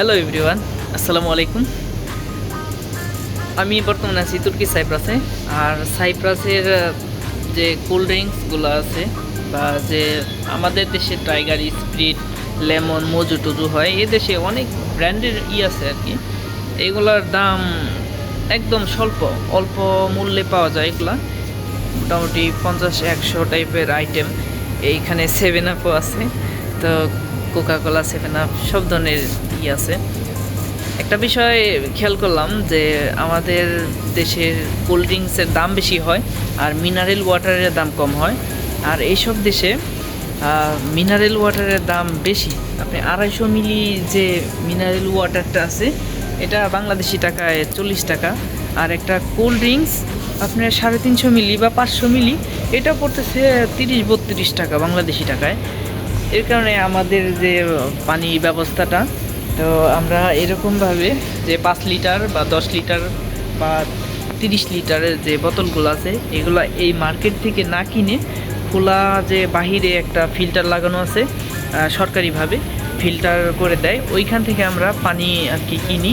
Hello everyone আসসালামু আলাইকুম আমি বর্তমানে আছি তুর্কি সাইপ্রাসে। আর সাইপ্রাসের যে কোল্ড ড্রিঙ্কসগুলো আছে বা যে আমাদের দেশে টাইগার স্প্রিট লেমন মজু টজু হয়, এ দেশে অনেক ব্র্যান্ডের ই আছে আর কি। এগুলার দাম একদম স্বল্প, অল্প মূল্যে পাওয়া যায় এগুলা। মোটামুটি পঞ্চাশ, একশো টাইপের আইটেম এইখানে সেভেন আপও আছে। তো কোকা কোলা সেভেন আপ সব ধরনের ই আছে। একটা বিষয় খেয়াল করলাম যে আমাদের দেশের কোল্ড ড্রিঙ্কসের দাম বেশি হয় আর মিনারেল ওয়াটারের দাম কম হয়। আর এইসব দেশে মিনারেল ওয়াটারের দাম বেশি। আপনি আড়াইশো মিলি যে মিনারেল ওয়াটারটা আছে, এটা বাংলাদেশি টাকায় চল্লিশ টাকা। আর একটা কোল্ড ড্রিঙ্কস, আপনার সাড়ে তিনশো মিলি বা পাঁচশো মিলি, এটা পড়তেছে তিরিশ বত্রিশ টাকা বাংলাদেশি টাকায়। এর কারণে আমাদের যে পানি ব্যবস্থাটা, তো আমরা এরকমভাবে যে পাঁচ লিটার বা দশ লিটার বা তিরিশ লিটারের যে বোতলগুলো আছে, এগুলো এই মার্কেট থেকে না কিনে খোলা যে বাহিরে একটা ফিল্টার লাগানো আছে সরকারিভাবে ফিল্টার করে দেয়, ওইখান থেকে আমরা পানি আর কি কিনি।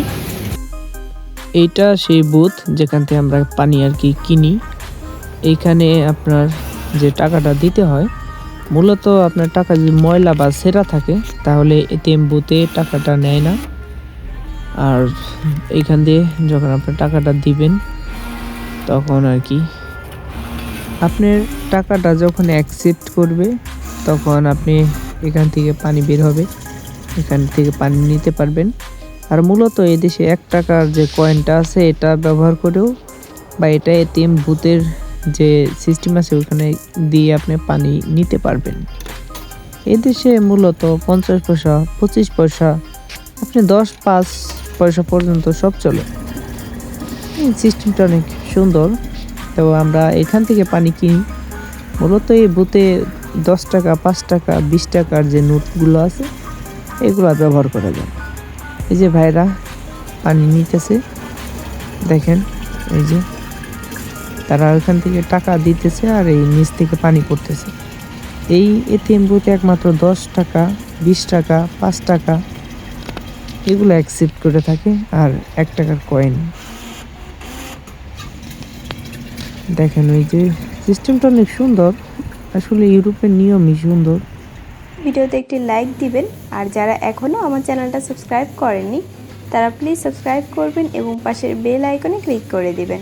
এইটা সেই বুথ যেখান থেকে আমরা পানি আর কি কিনি। এইখানে আপনার যে টাকাটা দিতে হয় মূলত আপনার টাকা যদি ময়লা বা সেরা থাকে, তাহলে এটিএম বুথে টাকাটা নেয় না। আর এইখান দিয়ে যখন আপনার টাকাটা দিবেন, তখন আর কি। আপনার টাকাটা যখন অ্যাকসেপ্ট করবে, তখন আপনি এখান থেকে পানি বের হবে। এখান থেকে পানি নিতে পারবেন। আর মূলত এদেশে এক টাকার যে কয়েনটা আছে, এটা ব্যবহার করেও বা এটা এটিএম বুথের যে সিস্টেম আছে, ওখানে দিয়ে আপনি পানি নিতে পারবেন। এই দেশে মূলত পঞ্চাশ পয়সা, পঁচিশ পয়সা, আপনি দশ, পাঁচ পয়সা পর্যন্ত সব চলে। এই সিস্টেমটা অনেক সুন্দর। তো আমরা এখান থেকে পানি কিনি। মূলত এই বুথে দশ টাকা, পাঁচ টাকা, বিশ টাকার যে নোটগুলো আছে, এগুলো ব্যবহার করা যায়। এই যে ভাইরা পানি নিতেছে, দেখেন, এই যে তারা ওইখান থেকে টাকা দিতেছে আর এই নিচ থেকে পানি করতেছে এই এটিএম বুথে একমাত্র দশ টাকা, বিশ টাকা, পাঁচ টাকা, এগুলো অ্যাকসেপ্ট করে থাকে আর এক টাকার কয়েন দেখেন ওই যে সিস্টেমটা অনেক সুন্দর, আসলে ইউরোপের নিয়মই সুন্দর। ভিডিওতে একটি লাইক দিবেন আর যারা এখনও আমার চ্যানেলটা সাবস্ক্রাইব করেননি, তারা প্লিজ সাবস্ক্রাইব করবেন এবং পাশের বেল আইকনে ক্লিক করে দিবেন।